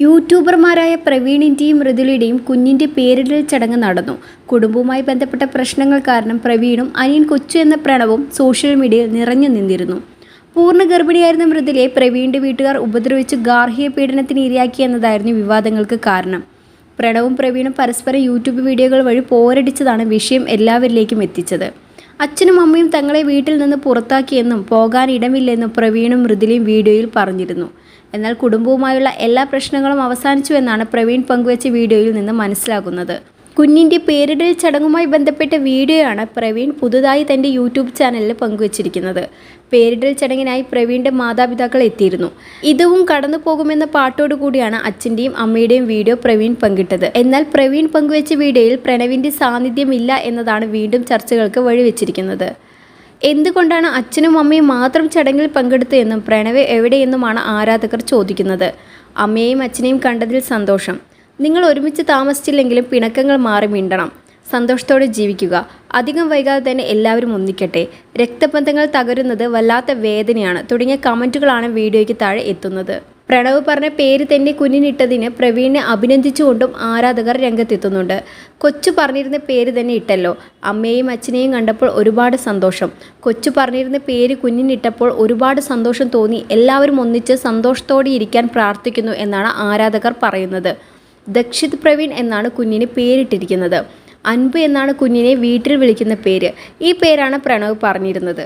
യൂട്യൂബർമാരായ പ്രവീണിന്റെയും മൃദുലയുടെയും കുഞ്ഞിന്റെ പേരിടൽ ചടങ്ങ് നടന്നു. കുടുംബവുമായി ബന്ധപ്പെട്ട പ്രശ്നങ്ങൾ കാരണം പ്രവീണും അനിയൻ കൊച്ചു എന്ന പ്രണവും സോഷ്യൽ മീഡിയയിൽ നിറഞ്ഞു നിന്നിരുന്നു. പൂർണ ഗർഭിണിയായിരുന്ന മൃദുലയെ പ്രവീണിന്റെ വീട്ടുകാർ ഉപദ്രവിച്ച് ഗാർഹിക പീഡനത്തിന് ഇരയാക്കി എന്നതായിരുന്നു വിവാദങ്ങൾക്ക് കാരണം. പ്രണവും പ്രവീണും പരസ്പരം യൂട്യൂബ് വീഡിയോകൾ വഴി പോരടിച്ചതാണ് വിഷയം എല്ലാവരിലേക്കും എത്തിച്ചത്. അച്ഛനും അമ്മയും തങ്ങളെ വീട്ടിൽ നിന്ന് പുറത്താക്കിയെന്നും പോകാൻ ഇടമില്ലെന്നും പ്രവീണും മൃദുലയും വീഡിയോയിൽ പറഞ്ഞിരുന്നു. എന്നാൽ കുടുംബവുമായുള്ള എല്ലാ പ്രശ്നങ്ങളും അവസാനിച്ചു എന്നാണ് പ്രവീൺ പങ്കുവച്ച വീഡിയോയിൽ നിന്ന് മനസ്സിലാകുന്നത്. കുഞ്ഞിന്റെ പേരിടൽ ചടങ്ങുമായി ബന്ധപ്പെട്ട വീഡിയോയാണ് പ്രവീൺ പുതുതായി തന്റെ യൂട്യൂബ് ചാനലിൽ പങ്കുവച്ചിരിക്കുന്നത്. പേരിടൽ ചടങ്ങിനായി പ്രവീണിന്റെ മാതാപിതാക്കൾ എത്തിയിരുന്നു. ഇതും കടന്നു പോകുമെന്ന പാട്ടോടു കൂടിയാണ് അച്ഛന്റെയും അമ്മയുടെയും വീഡിയോ പ്രവീൺ പങ്കിട്ടത്. എന്നാൽ പ്രവീൺ പങ്കുവച്ച വീഡിയോയിൽ പ്രണവിന്റെ സാന്നിധ്യമില്ല എന്നതാണ് വീണ്ടും ചർച്ചകൾക്ക് വഴിവെച്ചിരിക്കുന്നത്. എന്തുകൊണ്ടാണ് അച്ഛനും അമ്മയും മാത്രം ചടങ്ങിൽ പങ്കെടുത്തതെന്നും പ്രണവ് എവിടെയെന്നുമാണ് ആരാധകർ ചോദിക്കുന്നത്. അമ്മയെയും അച്ഛനെയും കണ്ടതിൽ സന്തോഷം. നിങ്ങൾ ഒരുമിച്ച് താമസിച്ചില്ലെങ്കിലും പിണക്കങ്ങൾ മാറി മിണ്ടണം. സന്തോഷത്തോടെ ജീവിക്കുക. അധികം വൈകാതെ തന്നെ എല്ലാവരും ഒന്നിക്കട്ടെ. രക്തബന്ധങ്ങൾ തകരുന്നത് വല്ലാത്ത വേദനയാണ്. തുടങ്ങിയ കമന്റുകളാണ് വീഡിയോയ്ക്ക് താഴെ എത്തുന്നത്. പ്രണവ് പറഞ്ഞ പേര് തന്നെ കുഞ്ഞിനിട്ടതിന് പ്രവീണിനെ അഭിനന്ദിച്ചുകൊണ്ടും ആരാധകർ രംഗത്തെത്തുന്നുണ്ട്. കൊച്ചു പറഞ്ഞിരുന്ന പേര് തന്നെ ഇട്ടല്ലോ. അമ്മയെയും അച്ഛനെയും കണ്ടപ്പോൾ ഒരുപാട് സന്തോഷം. കൊച്ചു പറഞ്ഞിരുന്ന പേര് കുഞ്ഞിനിട്ടപ്പോൾ ഒരുപാട് സന്തോഷം തോന്നി. എല്ലാവരും ഒന്നിച്ച് സന്തോഷത്തോടെ ഇരിക്കാൻ പ്രാർത്ഥിക്കുന്നു എന്നാണ് ആരാധകർ പറയുന്നത്. ദക്ഷിത് പ്രവീൺ എന്നാണ് കുഞ്ഞിന് പേരിട്ടിരിക്കുന്നത്. അൻപ് എന്നാണ് കുഞ്ഞിനെ വീട്ടിൽ വിളിക്കുന്ന പേര്. ഈ പേരാണ് പ്രണവ് പറഞ്ഞിരുന്നത്.